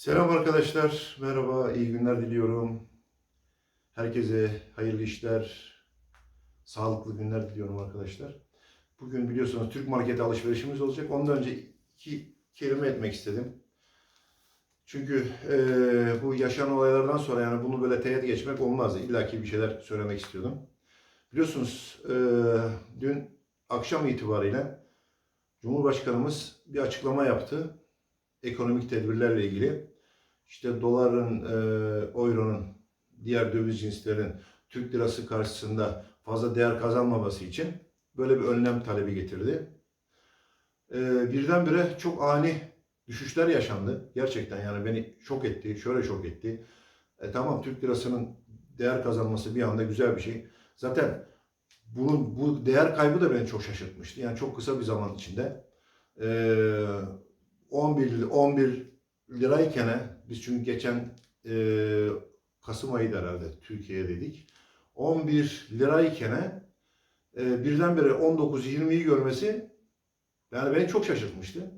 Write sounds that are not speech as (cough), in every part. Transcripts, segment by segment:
Selam arkadaşlar, merhaba, iyi günler diliyorum. Herkese hayırlı işler, sağlıklı günler diliyorum arkadaşlar. Bugün biliyorsunuz Türk marketi alışverişimiz olacak. Ondan önce iki kelime etmek istedim. Çünkü eee, bu yaşanan olaylardan sonra yani bunu böyle teğet geçmek olmazdı. İlla ki bir şeyler söylemek istiyordum. Biliyorsunuz eee, dün akşam itibariyle Cumhurbaşkanımız bir açıklama yaptı ekonomik tedbirlerle ilgili işte doların, e, euronun, diğer döviz cinslerinin Türk lirası karşısında fazla değer kazanmaması için böyle bir önlem talebi getirdi. E, birdenbire çok ani düşüşler yaşandı. Gerçekten yani beni şok etti, şöyle şok etti. E, tamam Türk lirasının değer kazanması bir anda güzel bir şey. Zaten bunun bu değer kaybı da beni çok şaşırtmıştı. Yani çok kısa bir zaman içinde. E, 11 11 lirayken biz çünkü geçen e, Kasım ayıydı herhalde Türkiye'ye dedik. 11 lirayken e, birdenbire 19-20'yi görmesi yani beni çok şaşırtmıştı.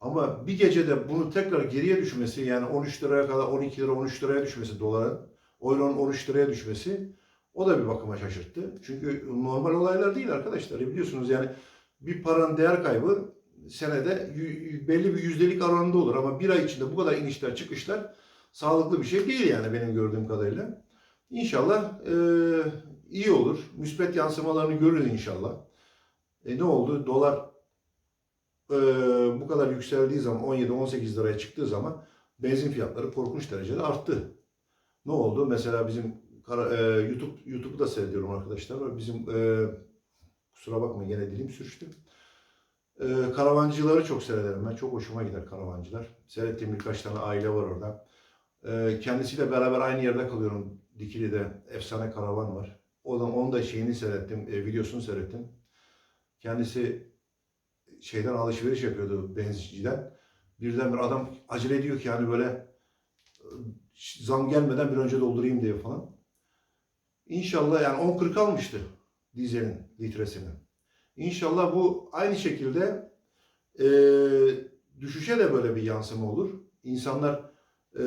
Ama bir gecede bunu tekrar geriye düşmesi yani 13 liraya kadar 12 lira 13 liraya düşmesi doların, euronun 13 liraya düşmesi o da bir bakıma şaşırttı. Çünkü normal olaylar değil arkadaşlar. Biliyorsunuz yani bir paranın değer kaybı senede belli bir yüzdelik oranında olur ama bir ay içinde bu kadar inişler çıkışlar sağlıklı bir şey değil yani benim gördüğüm kadarıyla. İnşallah e, iyi olur. Müspet yansımalarını görürüz inşallah. E, ne oldu? Dolar e, bu kadar yükseldiği zaman 17-18 liraya çıktığı zaman benzin fiyatları korkunç derecede arttı. Ne oldu? Mesela bizim e, YouTube YouTube'u da seyrediyorum arkadaşlar. Bizim e, kusura bakmayın gene dilim sürçtü. Ee, karavancıları çok seyrederim ben. Çok hoşuma gider karavancılar. Seyrettiğim birkaç tane aile var orada. Ee, kendisiyle beraber aynı yerde kalıyorum. Dikili'de efsane karavan var. O da, onun da şeyini seyrettim, e, videosunu seyrettim. Kendisi şeyden alışveriş yapıyordu benzinciden. Birden bir adam acele ediyor ki yani böyle e, zam gelmeden bir önce doldurayım diye falan. İnşallah yani 10.40 almıştı dizelin litresini. İnşallah bu aynı şekilde e, düşüşe de böyle bir yansıma olur. İnsanlar e,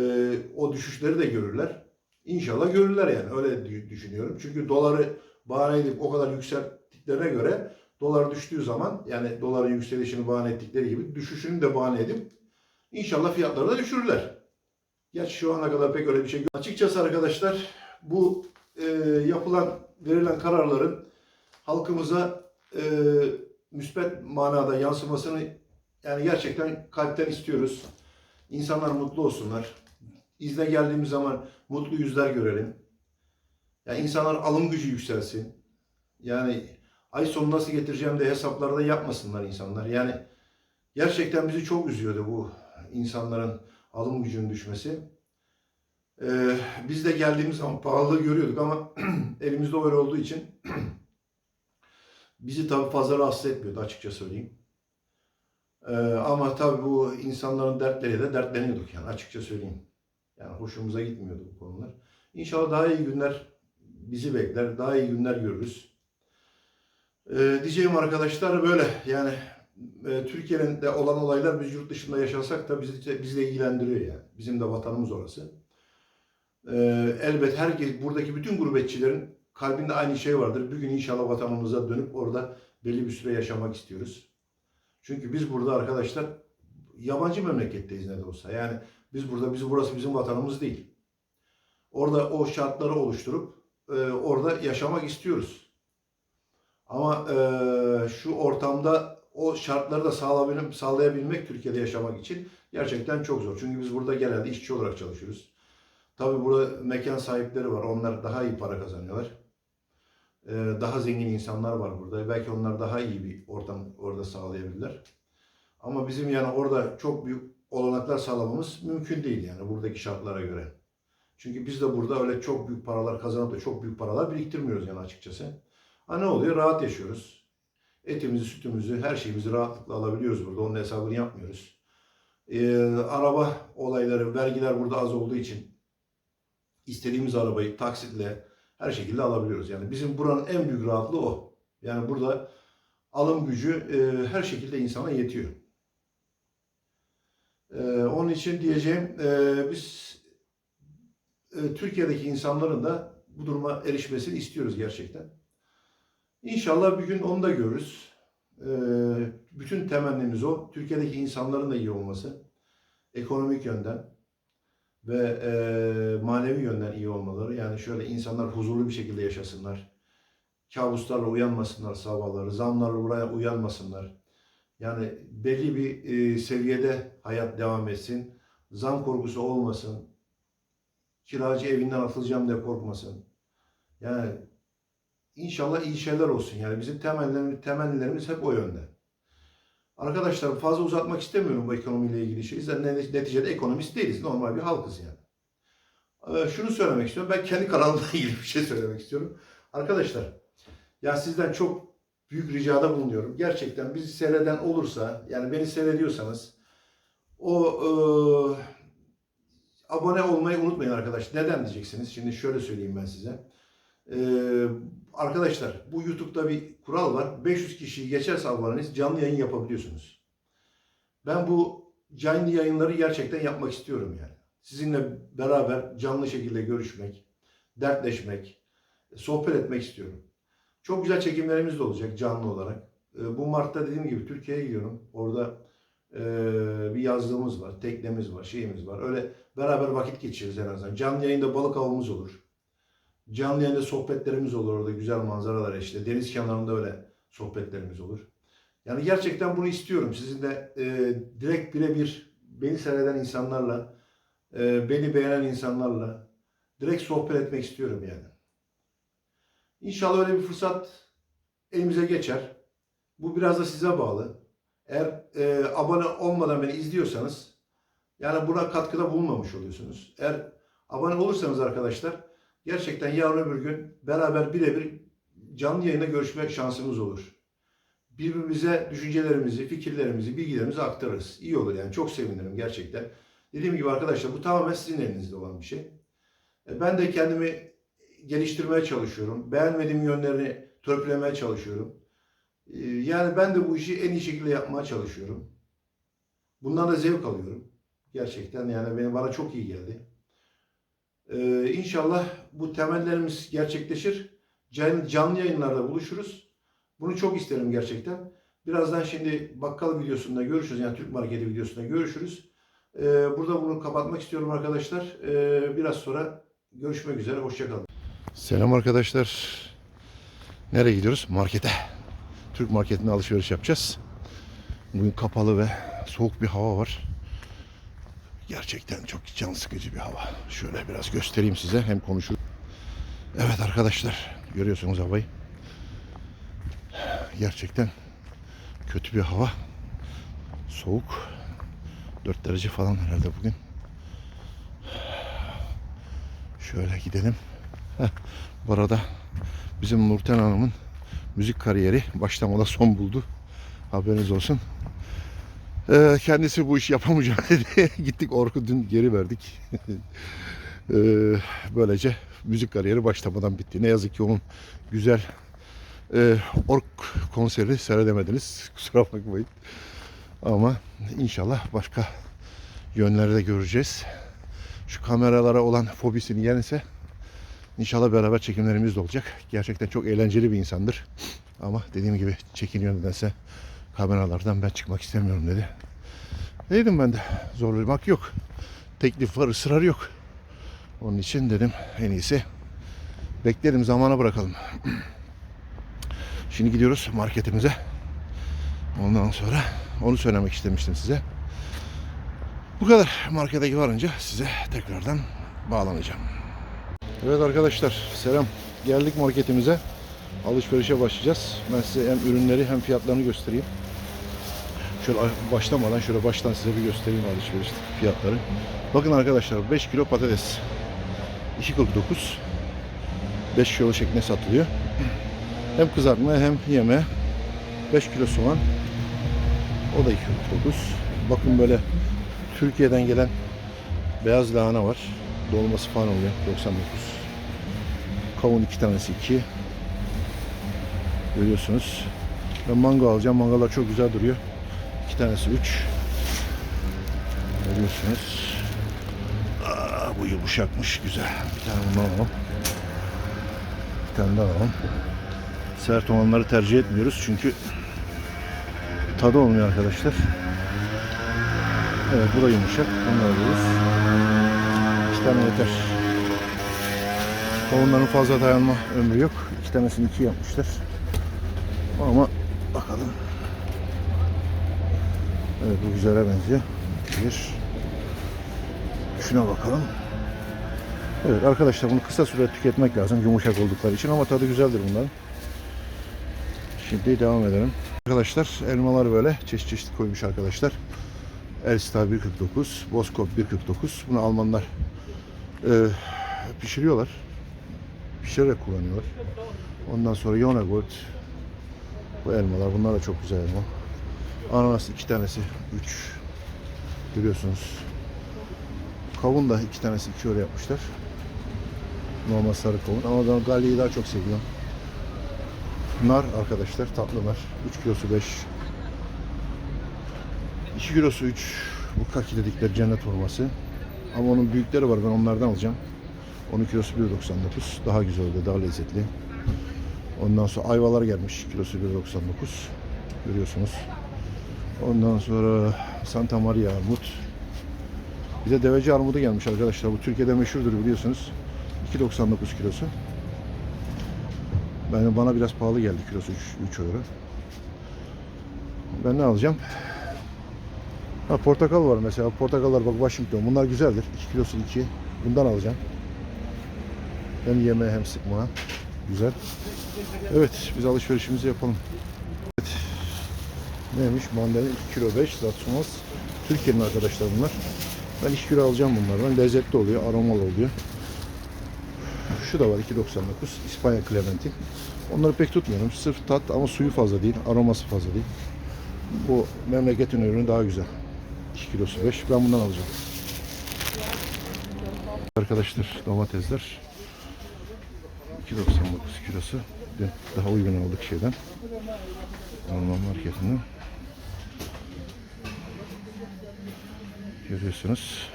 o düşüşleri de görürler. İnşallah görürler yani öyle dü- düşünüyorum. Çünkü doları bahane edip o kadar yükselttiklerine göre dolar düştüğü zaman yani doların yükselişini bahane ettikleri gibi düşüşünü de bahane edip inşallah fiyatları da düşürürler. Gerçi şu ana kadar pek öyle bir şey yok. Açıkçası arkadaşlar bu e, yapılan verilen kararların halkımıza e, müspet manada yansımasını yani gerçekten kalpten istiyoruz. İnsanlar mutlu olsunlar. İzne geldiğimiz zaman mutlu yüzler görelim. Yani insanlar alım gücü yükselsin. Yani ay sonu nasıl getireceğim de hesaplarda yapmasınlar insanlar. Yani gerçekten bizi çok üzüyordu bu insanların alım gücünün düşmesi. Ee, biz de geldiğimiz zaman pahalılığı görüyorduk ama (clears throat) elimizde öyle olduğu için (clears throat) bizi tabii fazla rahatsız etmiyordu açıkça söyleyeyim. Ee, ama tabii bu insanların dertleriyle de dertleniyorduk yani açıkça söyleyeyim. Yani hoşumuza gitmiyordu bu konular. İnşallah daha iyi günler bizi bekler, daha iyi günler görürüz. Ee, diyeceğim arkadaşlar böyle yani e, Türkiye'nin de olan olaylar biz yurt dışında yaşasak da bizi bizi de ilgilendiriyor yani. Bizim de vatanımız orası. Ee, elbet herkes buradaki bütün gurbetçilerin kalbinde aynı şey vardır. Bir gün inşallah vatanımıza dönüp orada belli bir süre yaşamak istiyoruz. Çünkü biz burada arkadaşlar yabancı memleketteyiz ne de olsa. Yani biz burada, biz burası bizim vatanımız değil. Orada o şartları oluşturup e, orada yaşamak istiyoruz. Ama e, şu ortamda o şartları da sağlayabilmek, sağlayabilmek Türkiye'de yaşamak için gerçekten çok zor. Çünkü biz burada genelde işçi olarak çalışıyoruz. Tabii burada mekan sahipleri var. Onlar daha iyi para kazanıyorlar. Ee, daha zengin insanlar var burada. Belki onlar daha iyi bir ortam orada sağlayabilirler. Ama bizim yani orada çok büyük olanaklar sağlamamız mümkün değil yani buradaki şartlara göre. Çünkü biz de burada öyle çok büyük paralar kazanıp da çok büyük paralar biriktirmiyoruz yani açıkçası. Ha ne oluyor? Rahat yaşıyoruz. Etimizi, sütümüzü, her şeyimizi rahatlıkla alabiliyoruz burada. Onun hesabını yapmıyoruz. Ee, araba olayları, vergiler burada az olduğu için istediğimiz arabayı taksitle her şekilde alabiliyoruz. Yani bizim buranın en büyük rahatlığı o. Yani burada alım gücü e, her şekilde insana yetiyor. Ee, onun için diyeceğim e, biz e, Türkiye'deki insanların da bu duruma erişmesini istiyoruz gerçekten. İnşallah bir gün onu da görürüz. Ee, bütün temennimiz o. Türkiye'deki insanların da iyi olması. Ekonomik yönden ve e, manevi yönden iyi olmaları. Yani şöyle insanlar huzurlu bir şekilde yaşasınlar. Kabuslarla uyanmasınlar sabahları. Zamlarla buraya uyanmasınlar. Yani belli bir e, seviyede hayat devam etsin. Zam korkusu olmasın. Kiracı evinden atılacağım diye korkmasın. Yani İnşallah iyi şeyler olsun. Yani bizim temellerimiz, temennilerimiz hep o yönde. Arkadaşlar fazla uzatmak istemiyorum bu ekonomiyle ilgili şeyi. Zaten ne- neticede ekonomist değiliz. Normal bir halkız yani. Ee, şunu söylemek istiyorum. Ben kendi kanalımla (laughs) ilgili bir şey söylemek istiyorum. Arkadaşlar ya sizden çok büyük ricada bulunuyorum. Gerçekten bizi seyreden olursa yani beni seyrediyorsanız o e, abone olmayı unutmayın arkadaş. Neden diyeceksiniz? Şimdi şöyle söyleyeyim ben size. Ee, arkadaşlar bu YouTube'da bir kural var. 500 kişiyi geçerse aboneniz canlı yayın yapabiliyorsunuz. Ben bu canlı yayınları gerçekten yapmak istiyorum yani. Sizinle beraber canlı şekilde görüşmek, dertleşmek, sohbet etmek istiyorum. Çok güzel çekimlerimiz de olacak canlı olarak. Ee, bu Mart'ta dediğim gibi Türkiye'ye gidiyorum. Orada e, bir yazlığımız var, teknemiz var, şeyimiz var. Öyle beraber vakit geçiririz en azından. Canlı yayında balık avımız olur. Canlı yayında sohbetlerimiz olur orada güzel manzaralar işte. Deniz kenarında öyle sohbetlerimiz olur. Yani gerçekten bunu istiyorum. Sizin de e, direkt birebir beni seyreden insanlarla, e, beni beğenen insanlarla direkt sohbet etmek istiyorum yani. İnşallah öyle bir fırsat elimize geçer. Bu biraz da size bağlı. Eğer e, abone olmadan beni izliyorsanız yani buna katkıda bulunmamış oluyorsunuz. Eğer abone olursanız arkadaşlar gerçekten yarın öbür gün beraber birebir canlı yayında görüşme şansımız olur. Birbirimize düşüncelerimizi, fikirlerimizi, bilgilerimizi aktarırız. İyi olur yani çok sevinirim gerçekten. Dediğim gibi arkadaşlar bu tamamen sizin elinizde olan bir şey. E, Ben de kendimi geliştirmeye çalışıyorum. Beğenmediğim yönlerini törpülemeye çalışıyorum. E, Yani ben de bu işi en iyi şekilde yapmaya çalışıyorum. Bundan da zevk alıyorum. Gerçekten yani benim bana çok iyi geldi. Ee, inşallah bu temellerimiz gerçekleşir. Can- Canlı yayınlarda buluşuruz. Bunu çok isterim gerçekten. Birazdan şimdi bakkal videosunda görüşürüz. Yani Türk Marketi videosunda görüşürüz. Ee, burada bunu kapatmak istiyorum arkadaşlar. Ee, biraz sonra görüşmek üzere. Hoşçakalın. Selam arkadaşlar. Nereye gidiyoruz? Markete. Türk marketinde alışveriş yapacağız. Bugün kapalı ve soğuk bir hava var. Gerçekten çok can sıkıcı bir hava. Şöyle biraz göstereyim size hem konuşur. Evet arkadaşlar görüyorsunuz havayı. Gerçekten kötü bir hava. Soğuk. 4 derece falan herhalde bugün. Şöyle gidelim. Heh, bu arada bizim Nurten Hanım'ın müzik kariyeri başlamadan son buldu. Haberiniz olsun. Ee, kendisi bu işi yapamayacağım (laughs) dedi. Gittik Orkun dün geri verdik. (laughs) Ee, böylece müzik kariyeri başlamadan bitti. Ne yazık ki onun güzel e, Ork konseri seyredemediniz. (laughs) Kusura bakmayın. Ama inşallah başka yönlerde göreceğiz. Şu kameralara olan fobisini yenirse inşallah beraber çekimlerimiz de olacak. Gerçekten çok eğlenceli bir insandır. Ama dediğim gibi çekiniyor nedense kameralardan ben çıkmak istemiyorum dedi. Dedim ben de zorlamak yok. Teklif var, ısrar yok. Onun için dedim en iyisi beklerim zamana bırakalım. (clears throat) Şimdi gidiyoruz marketimize. Ondan sonra onu söylemek istemiştim size. Bu kadar. Markete varınca size tekrardan bağlanacağım. Evet arkadaşlar selam. Geldik marketimize. Alışverişe başlayacağız. Ben size hem ürünleri hem fiyatlarını göstereyim. Şöyle başlamadan şöyle baştan size bir göstereyim alışveriş fiyatları. Bakın arkadaşlar 5 kilo patates 2.49 5 kilo şeklinde satılıyor. Hem kızartma hem yeme 5 kilo soğan o da 2.49 Bakın böyle Türkiye'den gelen beyaz lahana var. Dolması falan oluyor 99 Kavun iki tanesi 2 Görüyorsunuz. Ben mango alacağım. Mangolar çok güzel duruyor. İki tanesi 3. Görüyorsunuz. Aa, bu yumuşakmış. Güzel. Bir tane bundan alalım. Bir tane daha alalım. Sert olanları tercih etmiyoruz çünkü tadı olmuyor arkadaşlar. Evet bu da yumuşak. Bunu alıyoruz. İki tane yeter. Kavunların fazla dayanma ömrü yok. İki tanesini iki yapmışlar. Ama bakalım. Evet bu güzele benziyor. Bir. Şuna bakalım. Evet arkadaşlar bunu kısa süre tüketmek lazım yumuşak oldukları için ama tadı güzeldir bunların. Şimdi devam edelim. Arkadaşlar elmalar böyle çeşit çeşit koymuş arkadaşlar. Elstar 1.49, Boskop 1.49. Bunu Almanlar e, pişiriyorlar. Pişirerek kullanıyorlar. Ondan sonra Yonagold bu elmalar. Bunlar da çok güzel elma. Ananas iki tanesi 3. Görüyorsunuz. Kavun da iki tanesi 2 euro yapmışlar. Normal sarı kavun. Ama ben Galli'yi daha çok seviyorum. Nar arkadaşlar tatlı nar. 3 kilosu 5. 2 kilosu 3. Bu kaki dedikleri cennet hurması. Ama onun büyükleri var ben onlardan alacağım. Onun kilosu 1.99. Daha güzel oluyor, daha lezzetli. Ondan sonra ayvalar gelmiş. Kilosu 1.99. Görüyorsunuz. Ondan sonra Santa Maria armut. Bir de deveci armudu gelmiş arkadaşlar. Bu Türkiye'de meşhurdur biliyorsunuz. 2.99 kilosu. Ben bana biraz pahalı geldi kilosu 3, 3 euro. Ben ne alacağım? Ha portakal var mesela. Portakallar bak Washington. Bunlar güzeldir. 2 kilosu 2. Bundan alacağım. Hem yeme hem sıkma. Güzel. Evet biz alışverişimizi yapalım. Neymiş? Mandalina 2 kilo 5. Zatsumas. Türkiye'nin arkadaşlar bunlar. Ben 2 kilo alacağım bunlardan. Lezzetli oluyor. Aromalı oluyor. Şu da var 2.99. İspanya Clementin. Onları pek tutmuyorum. Sırf tat ama suyu fazla değil. Aroması fazla değil. Bu memleketin ürünü daha güzel. 2 kilosu 5. Ben bundan alacağım. Arkadaşlar domatesler 2.99 kilosu. Dün daha uygun aldık şeyden. Alman marketinden. Görüyorsunuz.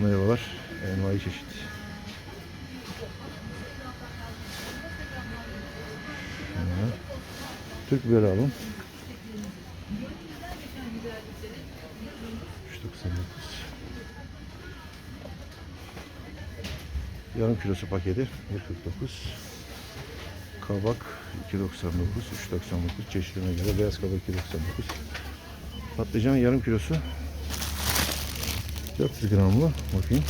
Meyveler envai çeşit. Türk biberi alalım. Yarım kilosu paketi 1.49 Kabak 2.99 3.99 çeşidine göre beyaz kabak 2.99 Patlıcan yarım kilosu 400 gram mı? Bakayım.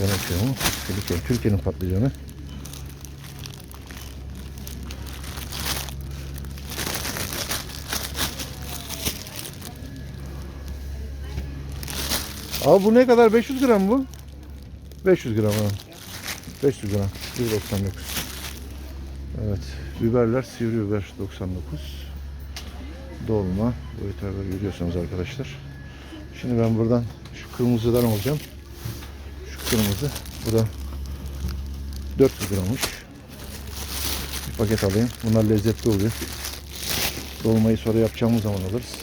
Yarım kilo mu? Türkiye, Türkiye'nin patlıcanı. Abi bu ne kadar? 500 gram bu? 500 gram ha. 500 gram. 1.99. Evet. Biberler sivri biber 99. Dolma. Boyutları görüyorsunuz arkadaşlar. Şimdi ben buradan şu kırmızıdan alacağım. Şu kırmızı. Bu da 400 grammış. Bir paket alayım. Bunlar lezzetli oluyor. Dolmayı sonra yapacağımız zaman alırız.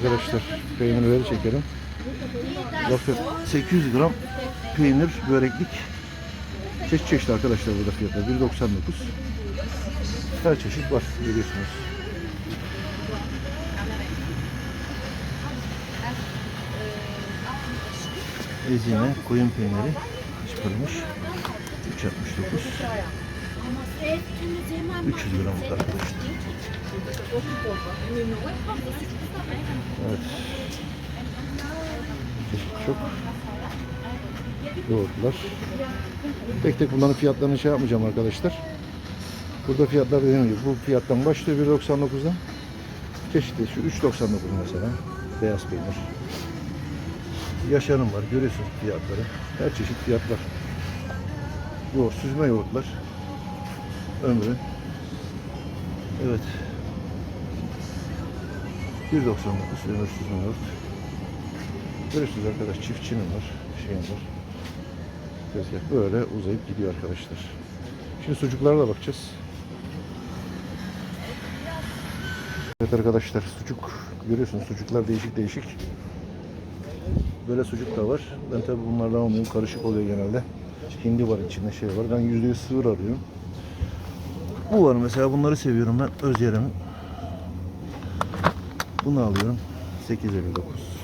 Arkadaşlar peynirleri çekelim. Bakın 800 gram peynir, böreklik. Çeşit çeşit arkadaşlar burada fiyatlar. 1.99. Her çeşit var görüyorsunuz. Ezine, koyun peyniri çıkarılmış. 3.69. 300 gram arkadaşlar. Evet. Çok. Yoğurtlar. Tek tek bunların fiyatlarını şey yapmayacağım arkadaşlar. Burada fiyatlar dediğim gibi bu fiyattan başlıyor 1.99'dan. Çeşitli şu 3.99 mesela. Beyaz peynir. Yaşarım var. Görüyorsunuz fiyatları. Her çeşit fiyatlar. Yoğurt, süzme yoğurtlar. Ömrü. Evet. 1.99 ömür süzme yoğurt. Görüyorsunuz arkadaş çiftçinin var. Şeyin var. Tezgah böyle uzayıp gidiyor arkadaşlar. Şimdi sucuklara da bakacağız. Evet arkadaşlar sucuk görüyorsunuz sucuklar değişik değişik. Böyle sucuk da var. Ben tabi bunlardan almıyorum. Karışık oluyor genelde. Hindi var içinde şey var. Ben yüzde yüz sığır arıyorum. Bu var mesela bunları seviyorum ben. Öz yeremin. Bunu alıyorum. 8.59.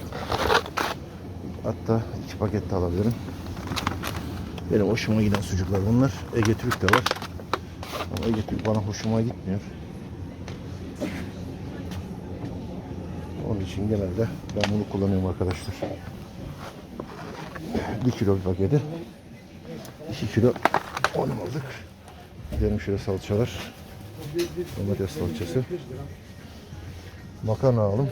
Hatta iki paket de alabilirim. Benim hoşuma giden sucuklar bunlar. Ege Türk de var. Ama Ege Türk bana hoşuma gitmiyor. Onun için genelde ben bunu kullanıyorum arkadaşlar. 1 kilo bir paketi. 2 kilo onu aldık. Gidelim şöyle salçalar. Domates salçası. Makarna alalım.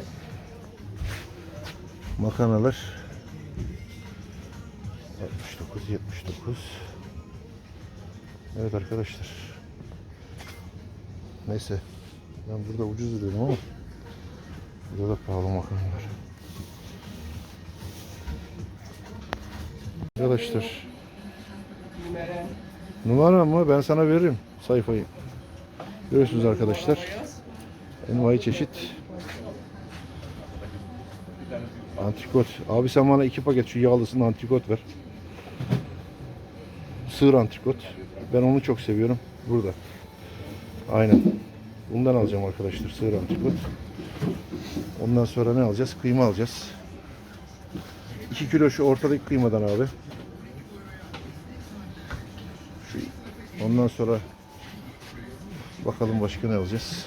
Makarnalar 69 79 Evet arkadaşlar. Neyse. Ben burada ucuz duruyorum ama burada da pahalı makarnalar. Arkadaşlar. Numara mı? Ben sana veririm sayfayı. Görüyorsunuz arkadaşlar. Envai çeşit. Antrikot. Abi sen bana iki paket şu yağlısının antrikot ver. Sığır antrikot. Ben onu çok seviyorum. Burada. Aynen. Bundan alacağım arkadaşlar. Sığır antrikot. Ondan sonra ne alacağız? Kıyma alacağız. 2 kilo şu ortadaki kıymadan abi. Şu, ondan sonra bakalım başka ne alacağız?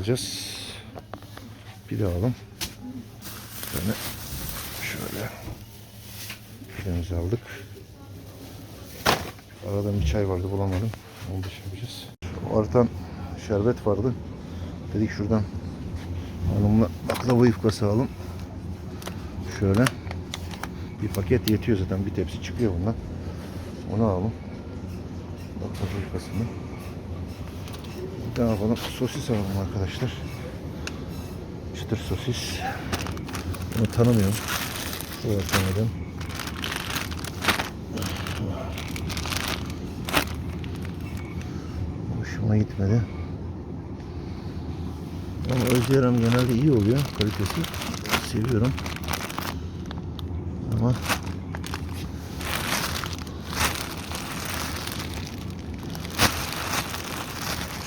Alacağız. Pide alalım. Şöyle şöyle pidemizi aldık. Arada bir çay vardı bulamadım. Onu da şey artan şerbet vardı. Dedik şuradan hanımla baklava yufkası alalım. Şöyle bir paket yetiyor zaten bir tepsi çıkıyor bundan. Onu alalım. Baklava yufkasını. Daha yapalım. Sosis alalım arkadaşlar. Çıtır sosis. Bunu tanımıyorum. Şöyle tanıdım. Hoşuma gitmedi. Ama Özyaram genelde iyi oluyor kalitesi. Seviyorum. Ama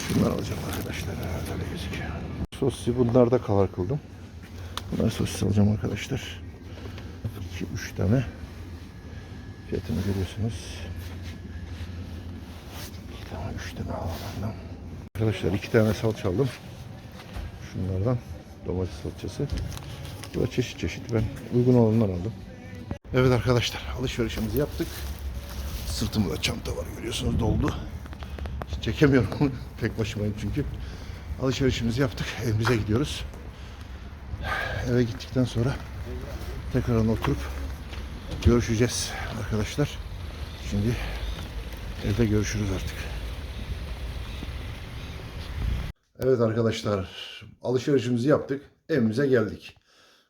Şunlar alacağım arkadaşlar. Evet, öyle gözüküyor. Sosisi bunlarda kalar kıldım. Bunlar sosis alacağım arkadaşlar. 2-3 tane. Fiyatını görüyorsunuz. 2 tane 3 tane alalım. Arkadaşlar 2 tane salça aldım. Şunlardan domates salçası. Bu da çeşit çeşit. Ben uygun olanlar aldım. Evet arkadaşlar alışverişimizi yaptık. Sırtımda çanta var görüyorsunuz doldu. Çekemiyorum onu. (laughs) Tek başımayım çünkü. Alışverişimizi yaptık. Evimize gidiyoruz. Eve gittikten sonra tekrar oturup görüşeceğiz arkadaşlar. Şimdi evde görüşürüz artık. Evet arkadaşlar alışverişimizi yaptık. Evimize geldik.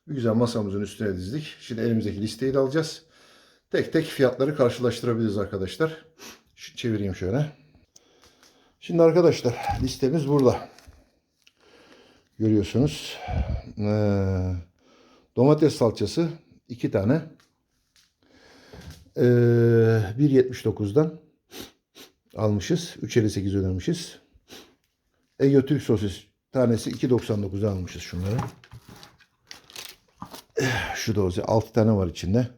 Bir güzel masamızın üstüne dizdik. Şimdi elimizdeki listeyi de alacağız. Tek tek fiyatları karşılaştırabiliriz arkadaşlar. Şu çevireyim şöyle. Şimdi arkadaşlar listemiz burada. Görüyorsunuz. Ee, domates salçası 2 tane. Ee, 1.79'dan almışız. 3.58 ödemişiz. Ege Türk sosis tanesi 2.99'a almışız şunları. Eh, Şu doze 6 tane var içinde.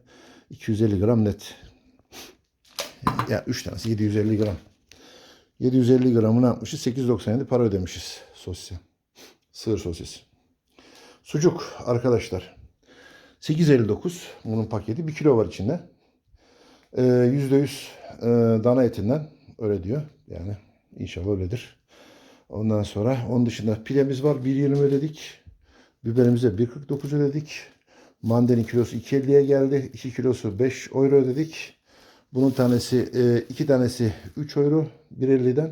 250 gram net. Ya 3 tanesi 750 gram. 750 gramını yapmışız. 8.97 para ödemişiz sosise. Sığır sosis. Sucuk arkadaşlar. 8.59 bunun paketi. 1 kilo var içinde. Ee, %100 e, dana etinden öyle diyor. Yani inşallah öyledir. Ondan sonra onun dışında pidemiz var. 1.20 ödedik. Biberimize 1.49 ödedik. Mandalin kilosu 2.50'ye geldi. 2 kilosu 5 euro ödedik. Bunun tanesi, e, iki tanesi 3 euro 1.50'den.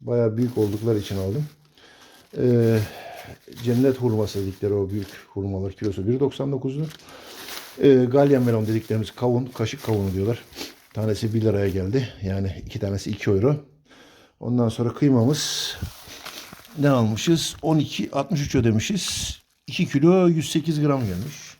Bayağı büyük oldukları için aldım. E, cennet hurması dedikleri o büyük hurmalar kilosu 1.99'du. E, Galya melon dediklerimiz kavun, kaşık kavunu diyorlar. Tanesi 1 liraya geldi. Yani iki tanesi 2 euro. Ondan sonra kıymamız ne almışız? 12 63 ödemişiz. 2 kilo 108 gram gelmiş.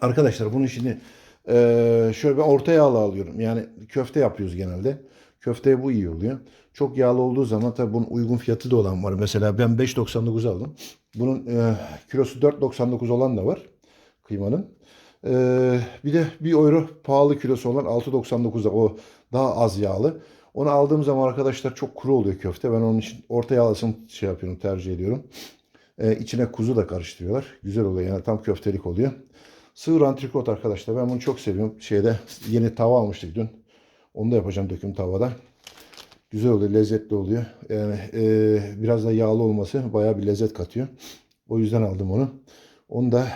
Arkadaşlar bunun şimdi eee şöyle ben orta yağlı alıyorum. Yani köfte yapıyoruz genelde. Köfteye bu iyi oluyor. Çok yağlı olduğu zaman tabii bunun uygun fiyatı da olan var. Mesela ben 5.99 aldım. Bunun eee, kilosu 4.99 olan da var kıymanın. Eee, bir de 1 euro pahalı kilosu olan 6.99'da o daha az yağlı. Onu aldığım zaman arkadaşlar çok kuru oluyor köfte. Ben onun için orta yağlısını şey yapıyorum, tercih ediyorum. Ee, içine kuzu da karıştırıyorlar. Güzel oluyor yani tam köftelik oluyor. Sığır antrikot arkadaşlar. Ben bunu çok seviyorum. Şeyde yeni tava almıştık dün. Onu da yapacağım döküm tavada. Güzel oluyor, lezzetli oluyor. Yani e, biraz da yağlı olması bayağı bir lezzet katıyor. O yüzden aldım onu. Onu da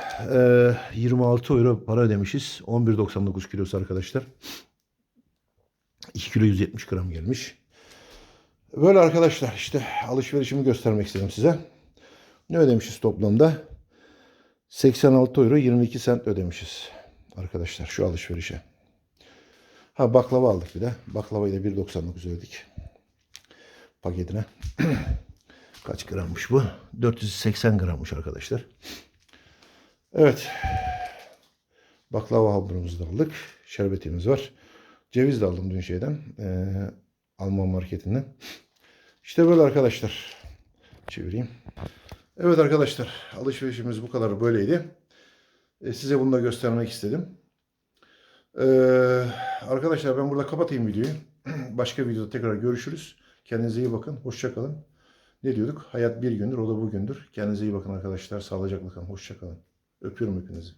e, 26 euro para ödemişiz. 11.99 kilosu arkadaşlar. 2 kilo 170 gram gelmiş. Böyle arkadaşlar işte alışverişimi göstermek istedim size. Ne ödemişiz toplamda? 86 euro 22 sent ödemişiz arkadaşlar şu alışverişe. Ha baklava aldık bir de. Baklavayı da 1.99 ödedik. Paketine. (clears throat) Kaç grammış bu? 480 grammış arkadaşlar. Evet. Baklava hamurumuzu da aldık. Şerbetimiz var. Ceviz de aldım dün şeyden. eee, Alman marketinden. İşte böyle arkadaşlar. Çevireyim. Evet arkadaşlar. Alışverişimiz bu kadar böyleydi. E, size bunu da göstermek istedim. Eee, arkadaşlar ben burada kapatayım videoyu. (clears throat) Başka videoda tekrar görüşürüz. Kendinize iyi bakın. Hoşça kalın. Ne diyorduk? Hayat bir gündür, o da bugündür. Kendinize iyi bakın arkadaşlar. Sağlıcakla kalın. Hoşça kalın. Öpüyorum hepinizi.